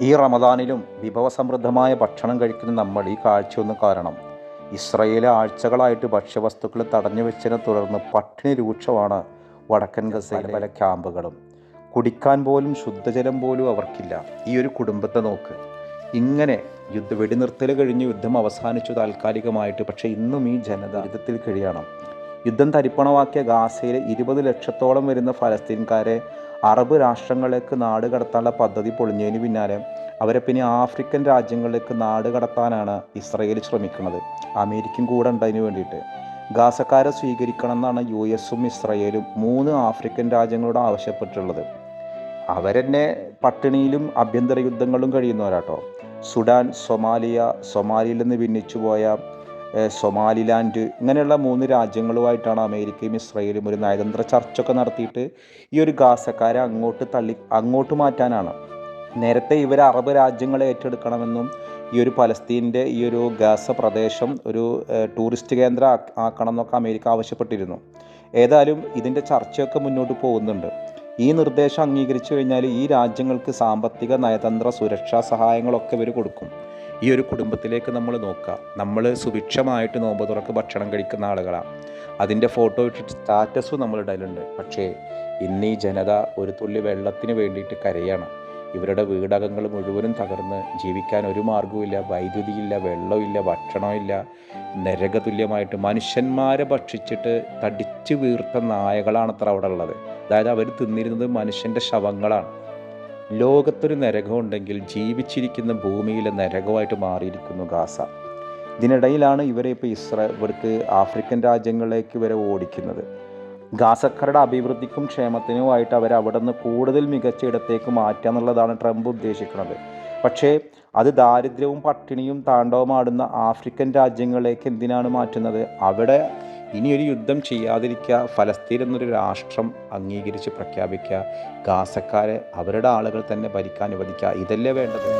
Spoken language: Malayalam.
ഈ റമദാനിലും വിഭവസമൃദ്ധമായ ഭക്ഷണം കഴിക്കുന്ന നമ്മൾ ഈ കാഴ്ചയൊന്നും കാരണം ഇസ്രയേലെ ആഴ്ചകളായിട്ട് ഭക്ഷ്യവസ്തുക്കൾ തടഞ്ഞു വെച്ചതിനെ തുടർന്ന് പട്ടിണി രൂക്ഷമാണ് വടക്കൻ ഗസയിലെ പല ക്യാമ്പുകളും. കുടിക്കാൻ പോലും ശുദ്ധജലം പോലും അവർക്കില്ല. ഈ ഒരു കുടുംബത്തെ നോക്ക്. ഇങ്ങനെ യുദ്ധ വെടിനിർത്തൽ കഴിഞ്ഞ് യുദ്ധം അവസാനിച്ചു താൽക്കാലികമായിട്ട് പക്ഷേ ഇന്നും ഈ ജനത യുദ്ധത്തിൽ കഴിയണം. യുദ്ധം തരിപ്പണമാക്കിയ ഗാസയിലെ ഇരുപത് ലക്ഷത്തോളം വരുന്ന ഫലസ്തീൻകാരെ അറബ് രാഷ്ട്രങ്ങളിലേക്ക് നാട് കടത്താനുള്ള പദ്ധതി പൊളിഞ്ഞതിന് പിന്നാലെ അവരെ പിന്നെ ആഫ്രിക്കൻ രാജ്യങ്ങളിലേക്ക് നാട് കടത്താനാണ് ഇസ്രയേൽ ശ്രമിക്കുന്നത്. അമേരിക്കൻ കൂടെ ഉണ്ട് അതിന് വേണ്ടിയിട്ട്. ഗാസക്കാരെ സ്വീകരിക്കണം എന്നാണ് യു എസും ഇസ്രയേലും മൂന്ന് ആഫ്രിക്കൻ രാജ്യങ്ങളോട് ആവശ്യപ്പെട്ടിട്ടുള്ളത്. അവരെന്നെ പട്ടിണിയിലും ആഭ്യന്തര യുദ്ധങ്ങളും കഴിയുന്നവരാട്ടോ. സുഡാൻ സൊമാലിയ സൊമാലിയിൽ നിന്ന് ഭിന്നിച്ചു പോയ സൊമാലിലാൻഡ് ഇങ്ങനെയുള്ള മൂന്ന് രാജ്യങ്ങളുമായിട്ടാണ് അമേരിക്കയും ഇസ്രയേലും ഒരു നയതന്ത്ര ചർച്ചയൊക്കെ നടത്തിയിട്ട് ഈ ഒരു ഗാസക്കാരെ അങ്ങോട്ട് തള്ളി അങ്ങോട്ട് മാറ്റാനാണ്. നേരത്തെ ഇവർ അറബ് രാജ്യങ്ങളെ ഏറ്റെടുക്കണമെന്നും ഈ ഒരു പലസ്തീന്റെ ഈ ഒരു ഗാസ പ്രദേശം ഒരു ടൂറിസ്റ്റ് കേന്ദ്രം ആക്കണം എന്നൊക്കെ അമേരിക്ക ആവശ്യപ്പെട്ടിരുന്നു. ഏതായാലും ഇതിന്റെ ചർച്ചയൊക്കെ മുന്നോട്ട് പോകുന്നുണ്ട്. ഈ നിർദ്ദേശം അംഗീകരിച്ചു കഴിഞ്ഞാൽ ഈ രാജ്യങ്ങൾക്ക് സാമ്പത്തിക നയതന്ത്ര സുരക്ഷാ സഹായങ്ങളൊക്കെ ഇവർ കൊടുക്കും. ഈ ഒരു കുടുംബത്തിലേക്ക് നമ്മൾ നോക്കുക. നമ്മൾ സുഭിക്ഷമായിട്ട് നോമ്പ് തുറക്ക് ഭക്ഷണം കഴിക്കുന്ന ആളുകളാണ് അതിന്റെ ഫോട്ടോ ഇട്ടിട്ട് സ്റ്റാറ്റസും നമ്മൾ ഇടലുണ്ട്. പക്ഷേ ഇന്ന് ഈ ജനത ഒരു തുള്ളി വെള്ളത്തിന് വേണ്ടിയിട്ട് കരയാണ്. ഇവരുടെ വീടകങ്ങൾ മുഴുവനും തകർന്ന് ജീവിക്കാൻ ഒരു മാർഗവുമില്ല വൈദ്യുതിയില്ല വെള്ളമില്ല ഭക്ഷണമില്ല നരകതുല്യമായിട്ട് മനുഷ്യന്മാരെ ഭക്ഷിച്ചിട്ട് തടിച്ചു വീർത്ത നായകളാണ് അത്ര അവിടെ ഉള്ളത്. അതായത് അവർ തിന്നിരുന്നത് മനുഷ്യന്റെ ശവങ്ങളാണ്. ലോകത്തൊരു നരകമുണ്ടെങ്കിൽ ജീവിച്ചിരിക്കുന്ന ഭൂമിയിലെ നരകമായിട്ട് മാറിയിരിക്കുന്നു ഗാസ. ഇതിനിടയിലാണ് ഇവരെ ഇപ്പോൾ ഇസ്ര ഇവർക്ക് ആഫ്രിക്കൻ രാജ്യങ്ങളിലേക്ക് ഇവരെ ഓടിക്കുന്നത്. ഗാസക്കാരുടെ അഭിവൃദ്ധിക്കും ക്ഷേമത്തിനുമായിട്ട് അവർ അവിടെ നിന്ന് കൂടുതൽ മികച്ച ഇടത്തേക്ക് മാറ്റുക എന്നുള്ളതാണ് ട്രംപ് ഉദ്ദേശിക്കുന്നത്. പക്ഷേ അത് ദാരിദ്ര്യവും പട്ടിണിയും താണ്ഡവമാടുന്ന ആഫ്രിക്കൻ രാജ്യങ്ങളിലേക്ക് എന്തിനാണ് മാറ്റുന്നത്? അവിടെ ഇനിയൊരു യുദ്ധം ചെയ്യാതിരിക്കുക ഫലസ്തീൻ എന്നൊരു രാഷ്ട്രം അംഗീകരിച്ച് പ്രഖ്യാപിക്കുക ഗാസക്കാരെ അവരുടെ ആളുകൾ തന്നെ ഭരിക്കാൻ അനുവദിക്കുക ഇതല്ലേ വേണ്ടത്?